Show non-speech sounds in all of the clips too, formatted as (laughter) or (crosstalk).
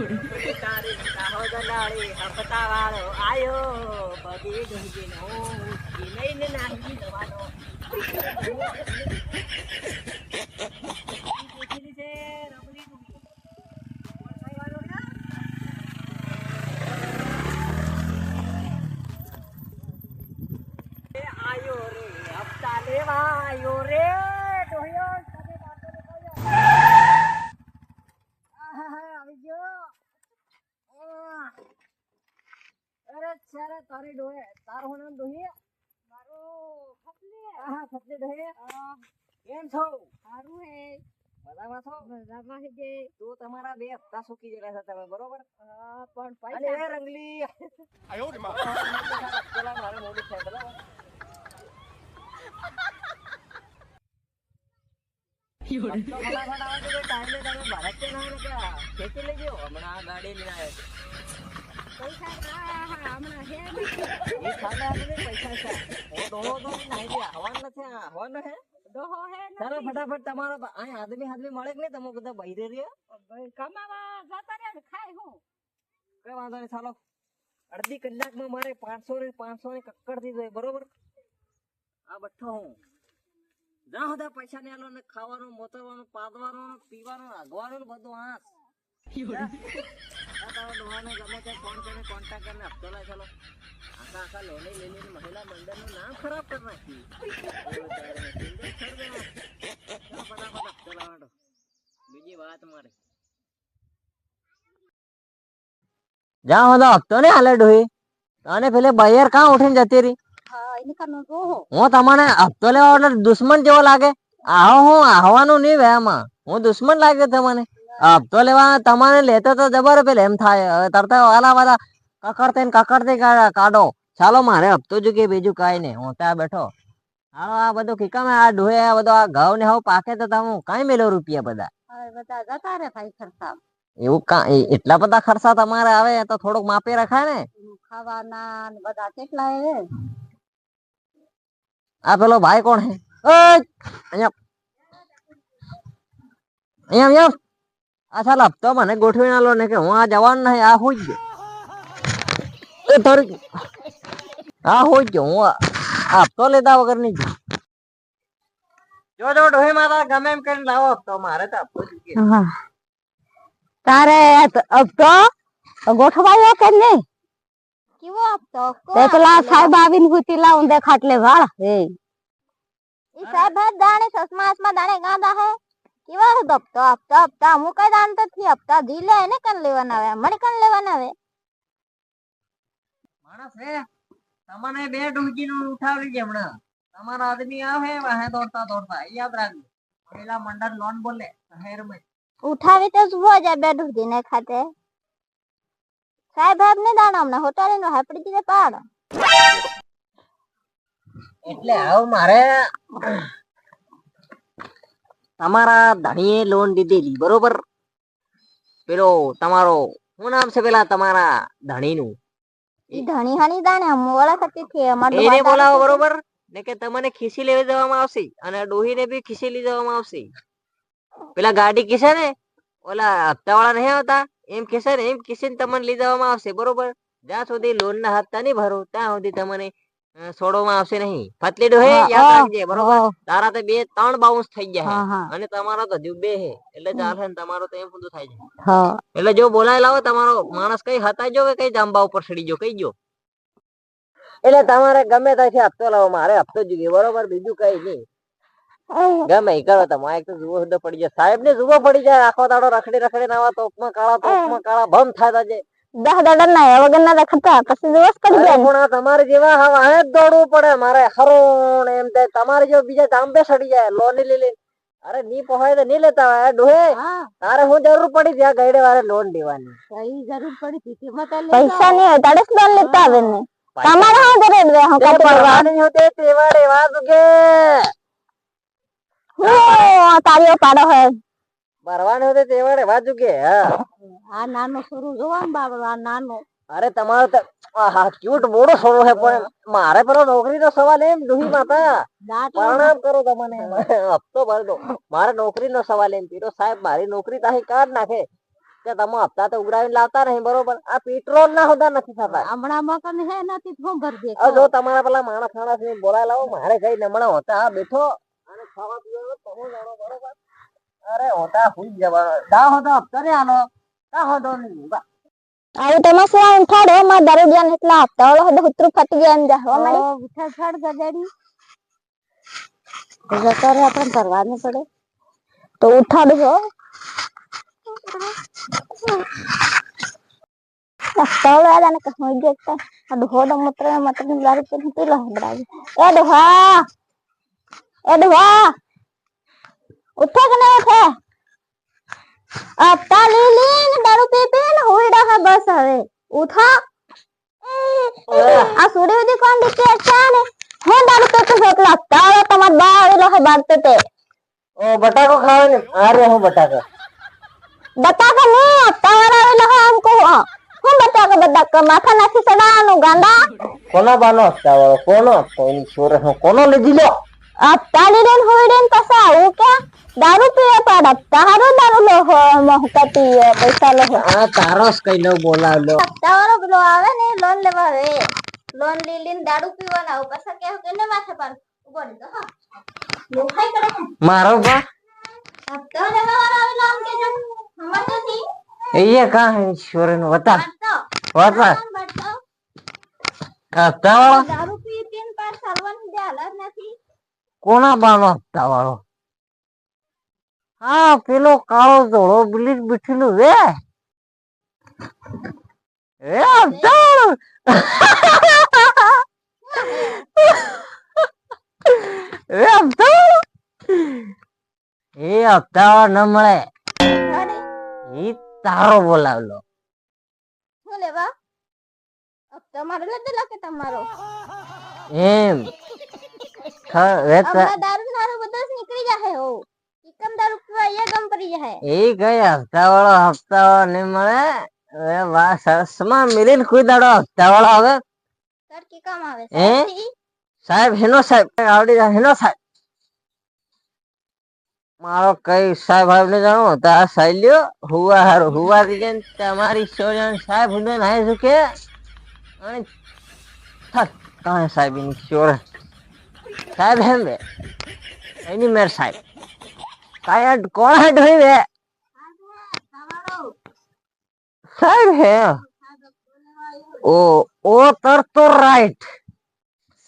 તારી કાહો દલાળી હપતા વાળો આયો બગી ગંગીનો ઉચકી લઈને નાહી જવાનો પૂછેલી છે રબડી નું. કોણ ખાવાનું રે? એ આયો રે હપ્તા લેવા આયો રે ડોહ્યો તમે વાતો ન કર્યો. આહાહા, આવી ગયો આહ. અરે ચારે તારી મારું નામ દોહી મારું કે લઈ ગયો હમણાં ગાડી લઈને આવ્યો ફટાફટ તમારો અહીંયા આદમી આદમી મળે કે નહીં તમે બધા બહિરે રહ્યા કઈ વાંધો નહીં ચાલો અડધી કલાકમાં મારે પાંચસો ને પાંચસો ને કક્કડથી જોઈએ બરોબર આ બઠ્ઠો હું જ્યાં બધા પૈસા ને આલો ને ખાવાનું, મોતરવાનું, પાદવાનું, પીવાનું આગવાનું બધું આસ મહિલા નામ ખરાબ કરી નાખ્યું. બીજી વાત મારે જ્યાં બધો હપ્તો ને હાલે ડોહી. તને પેલે બૈયર કાં ઉઠીને જતી રહી? હું તમને હપ્તો લેવા એટલે દુશ્મન જેવો લાગે. આહો હું આહવાનું નહીં વેમાં હું દુશ્મન લાગે તમને હપ્તો લેવા તમારે લેતો તો જબર પેલે એમ થાય. તરત તરતા વાલા કકડતે ને કકડતે કાઢ- ચાલો મારે હપ્તો કે બીજું કાંઈ નહીં. હું ત્યાં બેઠો. હા આ બધું કીકામે આ ડોહે આ બધો આ ઘઉં ને હવે પાકે તો તમે કાંઈ મેલો રૂપિયા બધા? એવું કા એટલા બધા ખર્ચા તમારે આવે તો થોડોક માપી રખાય ને? ખાવાના બધા કેટલા આવે આ પેલો ભાઈ કોણ હે અહીંયા અહીંયા. આ ચાલ હપ્તો મને ગોઠવી ના લો ને કે હું આ જવાનું નહીં આ હોઈ ગયો એ થોડી આ હોઈ ગયો હું આ આ હપ્તો લીધા વગર નહીં ગયો જો જો ડોહી માતા ગમે એમ કરીને લાવો હપ્તો મારે તો હપ્તો જોઈએ. તારે હપ્તો ગોઠવાયો કે નહીં કેવો આપતો તે પેલા સાહેબ આવીને હુતીલા ઊંધે ખાટલે વાળ હે ઈ સાહેબ હે દાણે ચશ્મા આસમા દાણે ગાંદા હે કેવા હે દપતો હપ્તા હપ્તા અમુક કઈ દાણ તો થી આપતા ધી લે એને કન લેવાના આવે? મને કન લેવાના આવે? માણસ હે તમને બે ડૂંકી નું ઉઠાવી છે હમણાં. તમારા આદમી આવે વાહે દોડતા દોડતા. યાદ રાખજો. પેલા મંડળ લોન બોલે શહેરમાં. ઉઠાવી તો જુઓ જાય બે ઢૂંઢી ને ખાતે. સાહેબ હેબ ને દાણા હમણાં હોટલ નો હાપડી દીધે પાડ. એટલે હવે મારે તમારા ધણીએ લોન લીધેલી બરોબર? પેલો તમારો શું નામ છે પેલા તમારા ધણીનું? ધણી હાની દાને ઓળખતી છે એને બોલાવો બરોબર? ને કે તમને ખીસી લેવી દેવામાં આવશે અને ડોહીને બી ખીસી લઈ જવામાં આવશે. પેલા ગાડી કીસે ને ઓલા હપ્તા વાળા નહીં આવતા? એમ કીસે ને એમ કીસીને તમને લઈ જવામાં આવશે બરોબર? જ્યાં સુધી લોન ના હપ્તા નહીં ભરો ત્યાં સુધી તમને છોડવામાં આવશે નહીં. ફતલી ડોહે યાદ રાખજે બરોબર? તારા તો બે ત્રણ બાઉન્સ થઈ હા. હા અને તમારો તો હજુ બે હે. એટલે ચાલે ને તમારો તો એમ બધું થાય છે એટલે જો બોલાયેલા હોય તમારો માણસ કઈ હતા જો કે કઈ જાંબા ઉપર ચડી જો કઈ જો એટલે તમારે ગમે ત્યાંથી હપ્તો લાવો મારે હપ્તો જોઈએ બરોબર? બીજું કઈ નહીં. ગમે એ કરો તમે એક તો જુઓ પડી જાય. સાહેબ ને જુઓ પડી જાય. આખો દાડો રખડી રખડી નાવા તોપમાં કાળા તોપમાં કાળા ભમ થાય છે દહ દડા ના વગર ના દેખાતા પછી દિવસ કરી દે પણ તમારે જેવા હવા હે દોડવું પડે મારે હરોણ એમ તે તમારે જો બીજા તાંબે સડી જાય. લોન લઈ અરે ની પહોંચાય તો ની લેતા હોય ડોહે. તારે હું જરૂર પડી ત્યાં ગઈડે વારે લોન દેવાની. કઈ જરૂર પડી હતી? તેમાં તો પૈસા નહીં હોય તારે લોન લેતા આવે ને તમારે શું જરૂર રે હું તે કાપડ હોતે તેવાડે વાત કે હું તારીઓ પાડો હે. ભરવાની હોતે તેવાડે વાત કે હા. આ નાનો સોરો જોવા ને બાબા આ નાનો. અરે તમારો તો આહા ક્યુટ મોડો સોરો છે પણ મારે પેલો નોકરીનો સવાલ એમ દુહી માતા. પ્રણામ કરો તમને. હપ્તો ભર દો. મારે નોકરીનો સવાલ એમ પીરો સાહેબ મારી નોકરી તાહી કાઢ નાખે. કે તમે હપ્તા તો ઉઘરાવીને લાવતા નહીં બરોબર? આ પેટ્રોલ ના હોતા નથી થતા. હમણાં મકાન હે નથી ફોન હું દે જો તમારા પેલા માણસ માણસ ને બોલાય લાવો મારે કઈ નમણા હોતા આ બેઠો. અને ખાવા પીવાનો તમે જાણો બરોબર? અરે હોતા હુઈ જવા. જા હોતા હપ્તા ને આલો શું ઉઠાડો માં દરોડિયા એટલા હપ્તા વાળો હતો હુતરું ફટી ગયા એમ જાહવા મળી ઉઠા છાડ ગજાડી જતો રહે આપણે કરવા નહીં પડે તો ઉઠાડું હો હપ્તા વાળો આને કે હોઈ ગયો તો આ ડોહો મૂત્ર મત્રની દારૂ પીને પીલો હબડાવી એ ડોહા એ ડોહા ઉઠે કે ના ઉઠે હપ્તા લી લી ને દારૂ પી પી ને હોઈ હે બસ હવે. ઉઠો. આ સુડી ઉડી કોણ દીકે છે ને હું દારૂ પીતો છું એટલે હપ્તા વાળો તમાર બા આવેલો હે બાગતે તે. ઓ બટાકો ખાવે ને? અરે હું બટાકો. બટાકો નહીં હપ્તા વાળા આવેલો હે આમ કો હા. બટાકો બટાકો માથા નાખી સડાનું ગાંડા. કોના બાનો વાળો? કોનો કોઈની છોરે હું કોનો લીધી લો? ને હોઈ આવું કે દારૂ પીવે પાડા તારો દારૂ લો હો મોહકા પીએ પૈસા લો. આ તારો જ કઈ નો લો. હપ્તા વાળો પેલો આવે ને લોન લેવા આવે. લોન લઈ લઈને દારૂ પીવાના આવું પાછા કે કે ને માથે પર ઊભો જા, હા. લોખાઈ કરે મારો બા હપ્તા લેવા વાળો આવે આમ કે જમ હમર નથી એય કા છોરે વતા વતા હપ્તા વાળો દારૂ પી પીને પાર ચાલવાની જે હાલત નથી કોના બાનો હપ્તા વાળો હા પેલો કાળો ધોળો બિલીટ બીઠેલું વે એ હપ્તા એ હપ્તા એ હપ્તા ન મળે. એ તારો બોલાવલો. શું લેવા? હપ્તા મારો લીધેલો કે તમારો? એમ. દારૂ નારું બધું જ નીકળી જાહે હો એકમ દારૂ પીવા એ ગમ પડી જાહે એ કઈ હપ્તા વાળો હપ્તા વાળો નહીં મળે હવે વા સરસમાં મિલીને કોઈ દાડો હપ્તા વાળો હવે સર કે કામ આવે હે? સાહેબથી? સાહેબ હેનો સાહેબ આવડી જાય હેનો સાહેબ મારો કઈ સાહેબ સાહેબ ને જાણો તો આ સાહેલ્યો હુવા હારો હુવા દીજે ને તમારી સોજન સાહેબ હુને નાય સુકે અને થક કાંઈ સાહેબની ચોર સાહેબ સાહેબ. કાયા કોણ હે ઢોઈ બે તમારો સાહેબ હે? ઓ ઓ તર તો રાઈટ.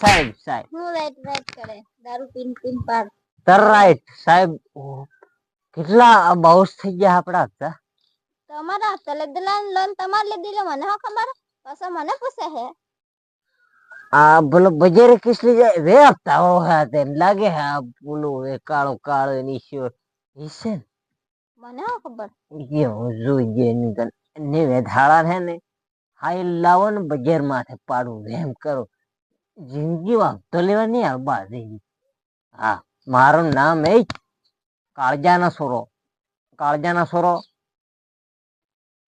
સાહેબ સાહેબ. હું રાઈટ રાઈટ કરે. દારૂ પીન પીન પાર તર રાઈટ. સાહેબ કેટલા બાઉસ થઈ ગયા આપડા હતા તમારા હતા લીધેલા લોન તમારે લીધેલો મને ખબર? પાછા મને પૂછે હે? આ બોલો બજારે કિસલી જાય રે હપ્તા ઓ હા તેમ લાગે હે આ બોલો એ કાળો કાળો એની શોર ઈસે મને હો ખબર કે હું જોઈ ગયો એની ગન ને વેધાળા હે ને હાઈ લાવો ને બજાર માથે પાડું એમ કરો જિંદગી હપ્તો લેવા નહીં આવે બાજી હા મારું નામ એ જ કાળજાના સોરો કાળજાના સોરો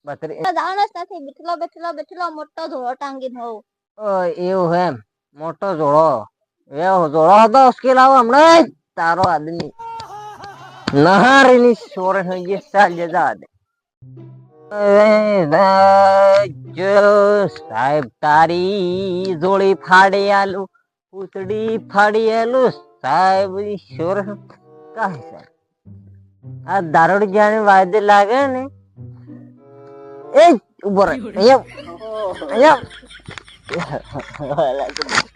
બત્રી તો જાણો જ નથી બેઠલો બેઠલો બેઠલો મોટો ધોળો ટાંગીને હોવ ઓ એવું એમ મોટો જોડો એ જોડો હતો ઉશ્કેલ આવો હમણાં તારો આદમી. નહારીની સોરે ગઈ ચાલ જતા દે સાહેબ તારી જોડી ફાડી આલુ પૂતડી ફાડી આલુ સાહેબ ઈ સોર કાંઈ સાહેબ આ દારૂડ જાણે વાયદે લાગે ને? એ ઊભો રહે. અહીંયા. (laughs) અહીંયા.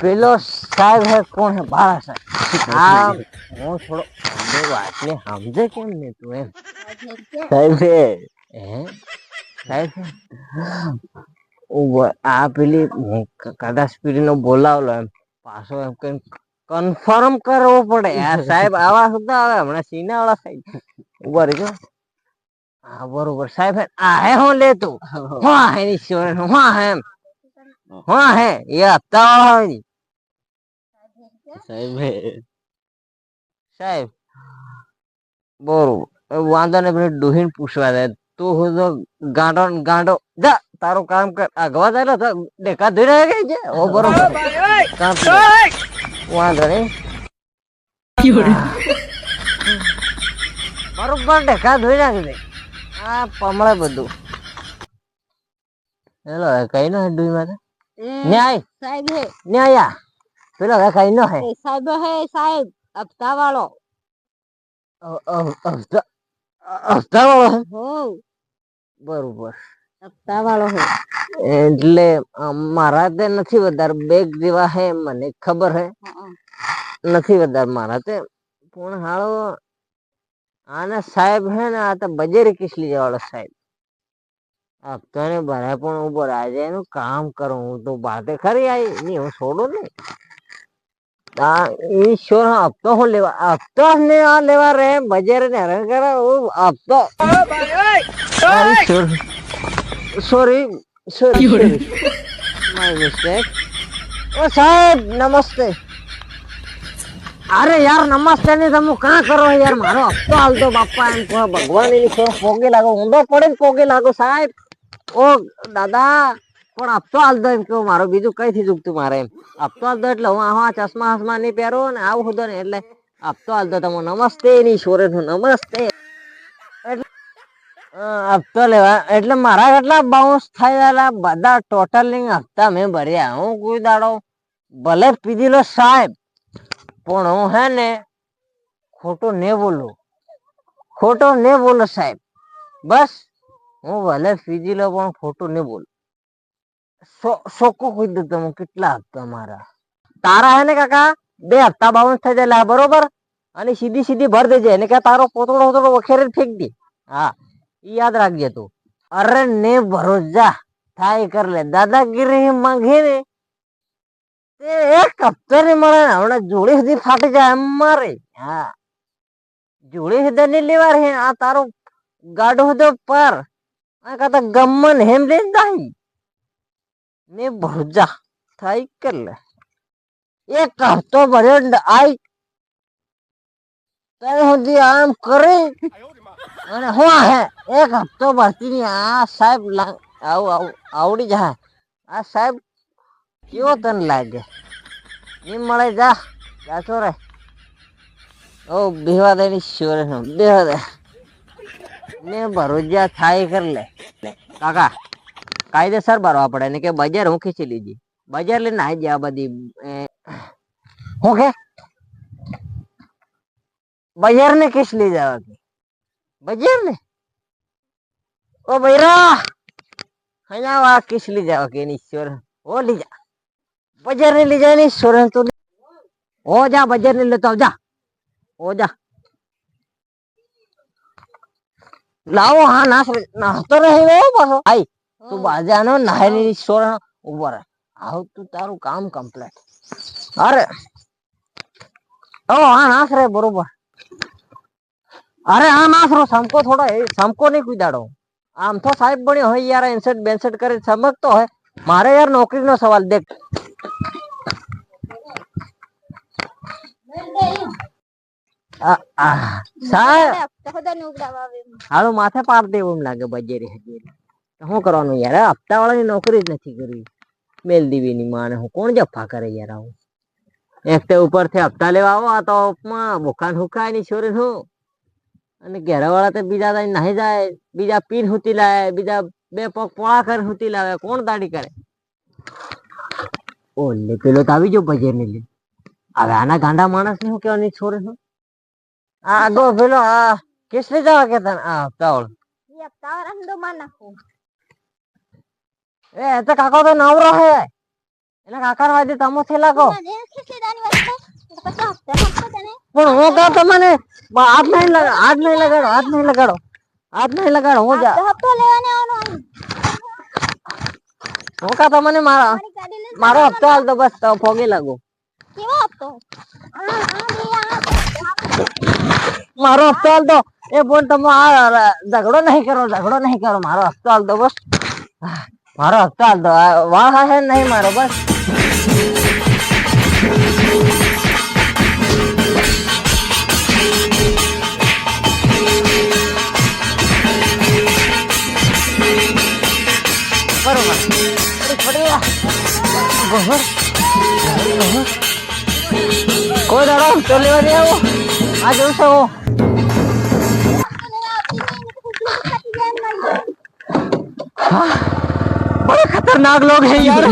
પેલો સાહેબ હે કોણ હે? બાળા સાહેબ. આ હું થોડો બે વાતને સમજે કેમ ને તું એમ? સાહેબ હે સાહેબ આ પેલી કદાચ પીડી પેલીનો બોલાવલો એમ. પાછો એમ કઈ કન્ફર્મ કરવો પડે. આ સાહેબ આવા સુધા આવે હમણાં સીના વાળા સાહેબ. ઊભા રહીજો. હા બરોબર. સાહેબ આ હે હું લેતું? હા. હે ની હું હા એમ. હા. હે એ હપ્તા વાળા સાહેબ સાહેબ બરોબર વાંધો ને પેલી ડોહીને પૂછવા દે. તું હું તો ગાંડો ને ગાંડો. જા તારું કામ કર. આગવા જાય તો દેખા ધોઈ રહ્યા ગઈ છે ઓ બરોબર વાંધો નહીં. (laughs) બરોબર ઢેકા ધોઈ નાખી દે આ પમળે બધું. હેલો કઈ ના ડુઈ માં ન્યાય. સાહેબ હે. ન્યાયા પેલો રખાઈ નો હે. સાહેબ હે સાહેબ હપ્તા વાળો હપ્તા વાળો હો? બરોબર. હપ્તા વાળો હે. એટલે મારા તે નથી વધારે બેગ જેવા હે મને ખબર હે. નથી વધારે મારા તે. પણ હાળો આના સાહેબ હે ને આ તો બજેરી કિસલી વાળો સાહેબ. હપ્તો ને ભરાય પણ ઊભો રાજે એનું કામ કરું હું તો બાતે. ખરી આવી નહીં હું છોડું ને? આ ઈશ્વર હપ્તો હું લેવા હપ્તો ને આ લેવા રે બજેર ને હેરાન કરે હું હપ્તો. સોરી સોરી માય મિસ્ટેક ઓ સાહેબ નમસ્તે. અરે યાર નમસ્તે ને તમે કાં કરો યાર? મારો હપ્તો હાલતો બાપા એમ કહો ભગવાન એની પોગે લાગો. ઊંધો પડે ને પોગે લાગો સાહેબ. ઓ દાદા, પણ આપતો હાલતો એમ કેવું મારો બીજું કઈ થી ચૂકતું મારે એમ? આપતો હાલતો એટલે હું આ ચશ્મા હસમા નહીં પહેરો ને આવું હતો ને એટલે આપતો હાલતો તમે નમસ્તે ની શોરે નમસ્તે. હપ્તો લેવા, એટલે મારા કેટલા બાઉન્સ થયેલા બધા ટોટલ હપ્તા મેં ભર્યા. હું કોઈ દાડો, ભલે પીધી લો સાહેબ, પણ હું હે ને ખોટો ને બોલું. ખોટો ને બોલો સાહેબ. બસ. હું ભલે પીધેલો પણ ખોટું નહીં બોલું. સોકો કહી દઉં તમે કેટલા હપ્તા મારા. તારા હે ને કાકા, બે હપ્તા બાઉન્સ થઈ જાય બરોબર? અને સીધી સીધી ભર દેજે. એને કે તારો પોતળો પોતળો વખેરે ફેંક દે. હા, ઈ યાદ રાખજે તું. અરે ને ભરોજા થાય કર લે. દાદાગીરી માંગે ને. તે એક હપ્તો ને મળે ને. હમણાં જોડી સુધી ફાટી જાય એમ મારે. હા. જોડી સુધી નહીં લેવા રે. આ તારો ગાડો હતો પર. આ કાતા ગમન હેમ લે દાઈ ને ભરોજા થાય કર લે? એક હપ્તો ભર્યો આઈ. ત્યાં સુધી આમ કરે. અને હું હે, એક હપ્તો ભરતી ની આ સાહેબ આવું આવું, આવડી જા આ સાહેબ કેવો તને લાગે? એમ મળે જા. જાતો રે. ઓ બેવા દે ની શોરે બેવા દે. ને ભરોજા થાય કર લે. કાકા, કાયદેસર ભરવા પડે ને કે બજાર હું ખીચી લીધી? બજાર લઈને આવી જાય બધી હું કે? બજાર ને કિસ લઈ જવા કે? બજાર ને ઓ ભૈરા અહીંયા વા કિસ લઈ જવા કે ઈશ્વર? ઓ લઈ જા. બજાર ને લઈ જાય ને ઈશ્વર તો ઓ જા બજાર ને લેતો જા. ઓ જા. લાવો હા નાસ નાસ્તો લેવો પાછો. આઈ તું બાજાનો નાહેલી ઈશ્વર ઊભો રહે. આવ તું તારું કામ કમ્પ્લીટ અરે. ઓ હા નાસ રે બરોબર. અરે હા નાસ રો સમકો થોડો એ સમકો નહીં કુદાડો. આમ તો સાહેબ બન્યો હોય યાર એન્સેટ બેન્સેટ કરી સમજતો હોય. મારે યાર નોકરીનો સવાલ દેખ. આ- આ, સાહેબ હપ્તા બધા ને ઉગડાવવા આવે એમ. હાલો માથે પાડ દેવું એમ લાગે બજેરી હજેરી તો શું કરવાનું યાર આ હપ્તા વાળાની નોકરી જ નથી કરવી મેલ દીવીની માને હું કોણ જફા કરે યાર આવું એક તે ઉપરથી હપ્તા લેવા આવો આ તો માં બોખાન હુકાયની છોરી હું અને ઘેરા વાળા તો બીજા દાઈ નાહી જાય બીજા પીન હુતી લાવે બીજા બે પગ પોળા કરી હુતી લાવે કોણ દાડી કરે ઓલે પેલો તો આવી જો બજેર ને લે હવે આના ગાંડા માણસ ને હું કેવાની છોરે હું આ આગો પેલો આ કેસરી જવા કેતા આ હપ્તા વાળો ઈ હપ્તા વાળાને તો માર નાખું. એ તો કાકો તો નવરો હે. એટલે કાકા વાજે તમો થી લાગો પણ હું કહું તમને હાથ નહીં લગાડો હાથ નહીં લગાડો હાથ નહીં લગાડો. હાથ નહીં લગાડો હું જા. હપ્તો લેવાને આવવાનો. હું કહું તમને મારા મારી હપ્તો હાલ તો બસ તો ફોગી લાગો. કેવો હપ્તો? મારો હપ્તો હાલ તો એ બોલ તમે આ ઝઘડો નહીં કરો, ઝઘડો નહીં કરો. મારો હપ્તો હાલ દો બસ. મારો હપ્તો હાલ દો. વાહ હા હે નહીં મારો, બસ. બરોબર. ગોબર. કોઈ દાડો હપ્તો લેવા દે આવો? આ જોઉં છે बड़े खतरनाक लोग हैं यार